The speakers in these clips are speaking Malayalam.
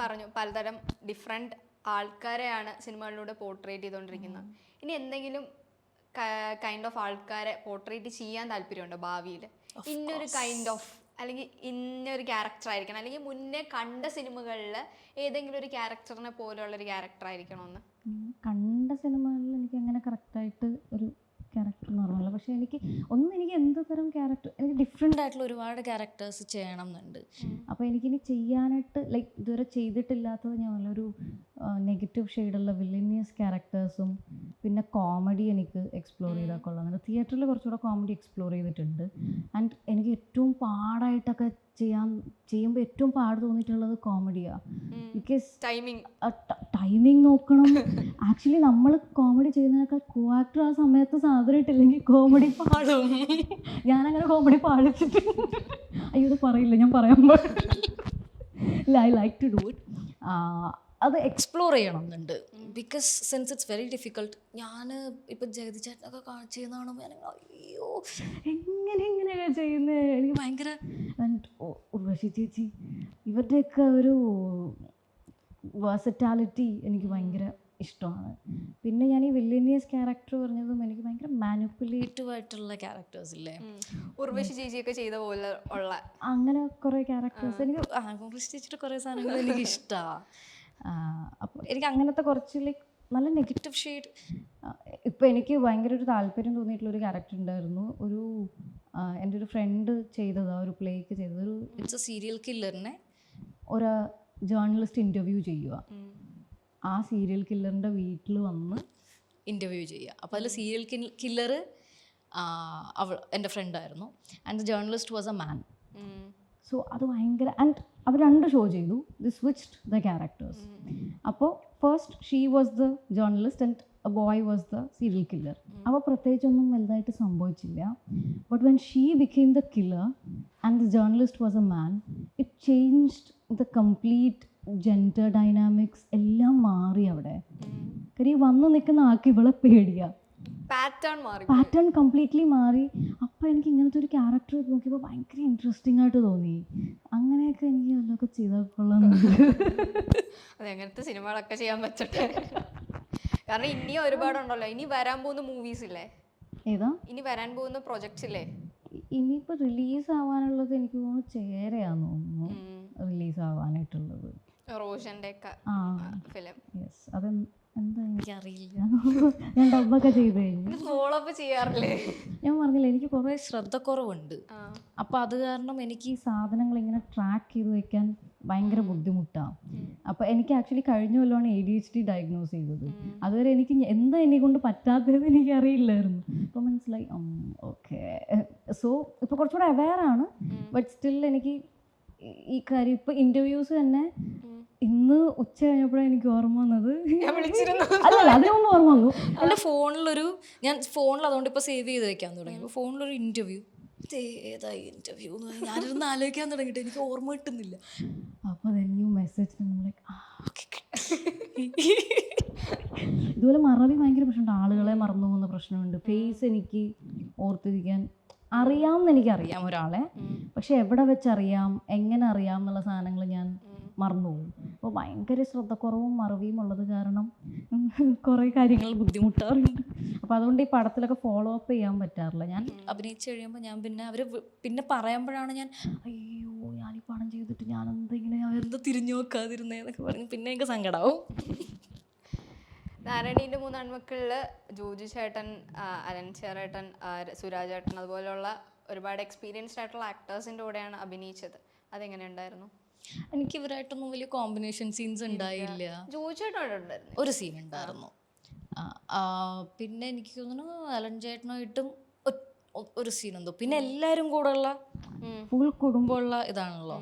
പറഞ്ഞു പലതരം ഡിഫറെന്റ് ആൾക്കാരെയാണ് സിനിമകളിലൂടെ പോർട്രേറ്റ് ചെയ്തുകൊണ്ടിരിക്കുന്നത്. ഇനി എന്തെങ്കിലും കൈൻഡ് ഓഫ് ആൾക്കാരെ പോർട്രേറ്റ് ചെയ്യാൻ താല്പര്യമുണ്ടോ ഭാവിയിൽ ഇന്നൊരു കൈൻഡ് ഓഫ് അല്ലെങ്കിൽ ഇന്നൊരു ക്യാരക്ടർ ആയിരിക്കണം. അല്ലെങ്കിൽ മുന്നേ കണ്ട സിനിമകളിൽ ഏതെങ്കിലും ഒരു ക്യാരക്ടറിനെ പോലെയുള്ള ഒരു ക്യാരക്ടർ ആയിരിക്കണമെന്ന് കണ്ട സിനിമകളിൽ എനിക്ക് അങ്ങനെ കറക്റ്റായിട്ട് ഒരു ക്യാരക്ടർ എന്ന് പറഞ്ഞല്ലോ പക്ഷേ എനിക്ക് ഒന്ന് എനിക്ക് എന്ത് തരം ക്യാരക്ടർ എനിക്ക് ഡിഫറെന്റ് ആയിട്ടുള്ള ഒരുപാട് ക്യാരക്ടേഴ്സ് ചെയ്യണം എന്നുണ്ട് അപ്പോൾ എനിക്കിനി ചെയ്യാനായിട്ട് ലൈക്ക് ഇതുവരെ ചെയ്തിട്ടില്ലാത്തത് ഞാൻ നല്ലൊരു നെഗറ്റീവ് ഷെയ്ഡുള്ള വില്ലിനിയസ് ക്യാരക്ടേഴ്സും പിന്നെ കോമഡി എനിക്ക് എക്സ്പ്ലോർ ചെയ്താൽ കൊള്ളാം. തിയേറ്ററിൽ കുറച്ചുകൂടെ കോമഡി എക്സ്പ്ലോർ ചെയ്തിട്ടുണ്ട്. ആൻഡ് എനിക്ക് ഏറ്റവും പാടായിട്ടൊക്കെ ചെയ്യാൻ ചെയ്യുമ്പോൾ ഏറ്റവും പാട് തോന്നിയിട്ടുള്ളത് കോമഡിയാണ് ബിക്കോസ് ടൈമിങ് ടൈമിംഗ് നോക്കണം. ആക്ച്വലി നമ്മൾ കോമഡി ചെയ്യുന്നതിനൊക്കെ കോ ആക്ടർ ആ സമയത്ത് സാധനം ഇട്ടില്ലെങ്കിൽ കോമഡി പാടും. ഞാനങ്ങനെ കോമഡി പാടിച്ചിട്ടുണ്ട്. അയ്യോ ഇത് പറയില്ല ഞാൻ പറയാൻ പാടില്ല. I like to do it അത് എക്സ്പ്ലോർ ചെയ്യണം. എന്നുണ്ട് because since it's very difficult ഞാൻ ഇപ്പം ജഗതി ചേട്ടനൊക്കെ കാണിച്ചു ചെയ്യുന്നതാണോ ഞാൻ അയ്യോ. എങ്ങനെ എങ്ങനെയൊക്കെ ചെയ്യുന്നത് എനിക്ക് ഭയങ്കര ഉർവശി ചേച്ചി ഇവരുടെയൊക്കെ ഒരു വേഴ്സറ്റാലിറ്റി എനിക്ക് ഭയങ്കര ഇഷ്ടമാണ്. പിന്നെ ഞാൻ ഈ വില്ലേനിയസ് ക്യാരക്ടർ പറഞ്ഞതും എനിക്ക് ഭയങ്കര മാനിപ്പുലേറ്റീവ് ആയിട്ടുള്ള ക്യാരക്ടേഴ്സ് ഇല്ലേ? ഉർവശി ചേച്ചിയൊക്കെ ചെയ്ത പോലെ ഉള്ള. അങ്ങനെ കുറേ ക്യാരക്ടേഴ്സ് എനിക്ക് കോൺഗ്രസ് ചേച്ചിയുടെ കുറേ സാധനങ്ങൾ എനിക്ക് ഇഷ്ടമാണ് അപ്പോൾ എനിക്ക് അങ്ങനത്തെ കുറച്ച് ലൈക്ക് നല്ല നെഗറ്റീവ് നെഗറ്റീവ് ഷെയ്ഡ് ഇപ്പോൾ എനിക്ക് ഭയങ്കര ഒരു താല്പര്യം തോന്നിയിട്ടുള്ള ഒരു ക്യാരക്ടർ ഉണ്ടായിരുന്നു. ഒരു എന്റെ ഒരു ഫ്രണ്ട് ചെയ്തത് ആ ഒരു പ്ലേക്ക് ചെയ്തത്. ഒരു ഇറ്റ്സ് എ സീരിയൽ കില്ലറിനെ ഒരു ജേർണലിസ്റ്റ് ഇന്റർവ്യൂ ചെയ്യുക. ആ സീരിയൽ കില്ലറിന്റെ വീട്ടിൽ വന്ന് ഇന്റർവ്യൂ ചെയ്യുക. അപ്പോൾ അതിൽ സീരിയൽ കില്ലർ അവൾ എന്റെ ഫ്രണ്ടായിരുന്നു and the journalist was a man so അത് ഭയങ്കര ആൻഡ് അവർ രണ്ട് ഷോ ചെയ്തു. ദി സ്വിച്ച്ഡ് ദ ക്യാരക്ടേഴ്സ് അപ്പോൾ first she was the journalist and a boy was the serial killer അപ്പോൾ പ്രത്യേകിച്ചൊന്നും വലുതായിട്ട് സംഭവിച്ചില്ല. But when she became the killer and the journalist was a man it changed the complete gender dynamics എല്ലാം മാറി അവിടെ. കാര്യം വന്ന് നിൽക്കുന്ന ആൾക്ക് ഇവളെ പേടിയാ. പാറ്റേൺ മാറി. പാറ്റേൺ കംപ്ലീറ്റ്ലി മാറി. അപ്പോൾ എനിക്ക് ഇങ്ങനത്തെ ഒരു ക്യാരക്ടർ നോക്കിയപ്പോൾ ഭയങ്കര ഇൻട്രസ്റ്റിംഗ് ആയിട്ട് തോന്നി. അങ്ങനെയൊക്കെ എനിക്ക് വല്ലതൊക്കെ ചെയ്താൽ കൊള്ളാം അതെ അങ്ങനത്തെ സിനിമകളൊക്കെ ചെയ്യാൻ പറ്റട്ടെ. കാരണം ഇനിയും ഒരുപാടുണ്ടല്ലോ. ഇനി വരാൻ പോകുന്ന മൂവീസ് ഇല്ലേ? ഏതാ? ഇനി വരാൻ പോകുന്ന പ്രൊജക്ട്സ് ഇല്ലേ? ഇനിയിപ്പോൾ റിലീസ് ആവാനുള്ളത് എനിക്ക് തോന്നുന്നു ചേരയാന്ന് തോന്നുന്നു. റിലീസ് റോഷന്റെ ഒക്കെ ഫിലിം. അത് എന്താ എനിക്കറിയില്ല. ഞാൻ ഡബ്ബൊക്കെ ചെയ്ത് കഴിഞ്ഞു. ഫോളോ അപ്പ് ചെയ്യാറില്ലേ? ഞാൻ പറഞ്ഞില്ല എനിക്ക് കുറേ ശ്രദ്ധക്കുറവുണ്ട്. അപ്പോൾ അത് കാരണം എനിക്ക് ഈ സാധനങ്ങൾ ഇങ്ങനെ ട്രാക്ക് ചെയ്ത് വെക്കാൻ ഭയങ്കര ബുദ്ധിമുട്ടാണ് അപ്പോൾ എനിക്ക് ആക്ച്വലി കഴിഞ്ഞ കൊല്ലമാണ് A D H D diagnose ചെയ്തത്. അതുവരെ എനിക്ക് എന്താ എന്നെ കൊണ്ട് പറ്റാത്തത് എനിക്ക് അറിയില്ലായിരുന്നു അപ്പോൾ മനസ്സിലായി ഓക്കെ സോ ഇപ്പോൾ കുറച്ചുകൂടെ അവെയർ ആണ്. ബട്ട് സ്റ്റിൽ എനിക്ക് ഈ- കാര്യം ഇപ്പൊ ഇന്റർവ്യൂസ് തന്നെ ഇന്ന് ഉച്ച കഴിഞ്ഞപ്പോഴാണ് എനിക്ക് ഓർമ്മ വന്നത്. അല്ലല്ല അതിന് മുമ്പ് ഓർമ്മ വന്നു. എന്റെ ഫോണിലൊരു ഞാൻ ഫോണിൽ അതുകൊണ്ട് ഇപ്പോൾ സേവ് ചെയ്ത് വെക്കാൻ തുടങ്ങി. അപ്പോൾ ഫോണിലൊരു ഇന്റർവ്യൂ ഏതായി ഇന്റർവ്യൂ എന്ന് ഞാനിരുന്ന് ആലോചിക്കാൻ തുടങ്ങിയിട്ട് എനിക്ക് ഓർമ്മ കിട്ടുന്നില്ല. അപ്പോൾ ദെൻ യു മെസ്സേജ് ഇതുപോലെ മറവി ഭയങ്കര പ്രശ്നമുണ്ട്. ആളുകളെ മറന്നു പോകുന്ന പ്രശ്നമുണ്ട്. ഫേസ് എനിക്ക് ഓർത്തിരിക്കാൻ അറിയാമെന്ന് എനിക്കറിയാം ഒരാളെ. പക്ഷെ എവിടെ വെച്ചറിയാം? എങ്ങനെ അറിയാം? എന്നുള്ള സാധനങ്ങൾ ഞാൻ മറന്നുപോകും. അപ്പോൾ ഭയങ്കര ശ്രദ്ധക്കുറവും മറവിയും ഉള്ളത് കാരണം കുറേ കാര്യങ്ങൾ ബുദ്ധിമുട്ടാറുണ്ട്. അപ്പോൾ അതുകൊണ്ട് ഈ പടത്തിലൊക്കെ ഫോളോ അപ്പ് ചെയ്യാൻ പറ്റാറില്ല. ഞാൻ അഭിനയിച്ച് കഴിയുമ്പോൾ ഞാൻ പിന്നെ അവർ പിന്നെ പറയുമ്പോഴാണ് ഞാൻ അയ്യോ ഞാൻ ഈ പടം ചെയ്തിട്ട് ഞാൻ എന്തെങ്കിലും എന്താ തിരിഞ്ഞു നോക്കാതിരുന്നേന്നൊക്കെ പറഞ്ഞ് പിന്നെ എനിക്ക് സങ്കടാവും. നാരായണീന്റെ മൂന്ന് ആൺമക്കളിൽ ജോജു ചേട്ടൻ അനൻ അലൻ ചേട്ടൻ സുരാജ് ചേട്ടൻ അതുപോലെയുള്ള ഒരുപാട് എക്സ്പീരിയൻസ്ഡ് ആയിട്ടുള്ള ആക്ടേഴ്സിന്റെ കൂടെയാണ് അഭിനയിച്ചത്. അതെങ്ങനെ ഉണ്ടായിരുന്നു? എനിക്ക് ഇവരായിട്ടൊന്നും വലിയ കോമ്പിനേഷൻ സീൻസ് ഉണ്ടായില്ല. ഒരു സീൻ ഉണ്ടായിരുന്നു. പിന്നെ എനിക്ക് തോന്നുന്നു അലൻ ചേട്ടനായിട്ടും ഒരു സീൻ എന്തോ. പിന്നെ എല്ലാവരും കൂടെ ഉള്ള ഫുൾ കുടുംബം കുടുംബമുള്ള ഇതാണല്ലോ.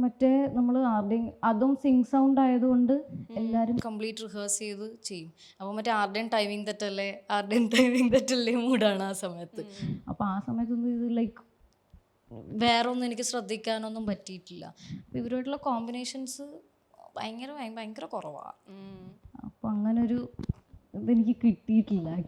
മറ്റേ നമ്മൾ ആർഡിങ് അതും സിങ് സൗണ്ട് ആയതുകൊണ്ട് എല്ലാവരും കംപ്ലീറ്റ് റിഹേഴ്സ് ചെയ്ത് ചെയ്യും. അപ്പോൾ മറ്റേ ആർഡൻ ടൈമിംഗ് തെറ്റല്ലേ? ആർഡൻ ടൈമിംഗ് തെറ്റല്ലേ മൂഡാണ് ആ സമയത്ത്. അപ്പോൾ ആ സമയത്തൊന്നും ഇത് ലൈക്ക് വേറെ ഒന്നും എനിക്ക് ശ്രദ്ധിക്കാനൊന്നും പറ്റിയിട്ടില്ല. അപ്പോൾ ഇവരുമായിട്ടുള്ള കോമ്പിനേഷൻസ് ഭയങ്കര ഭയ- ഭയങ്കര കുറവാണ് അപ്പോൾ അങ്ങനൊരു ഇതെനിക്ക് കിട്ടിയിട്ടില്ല.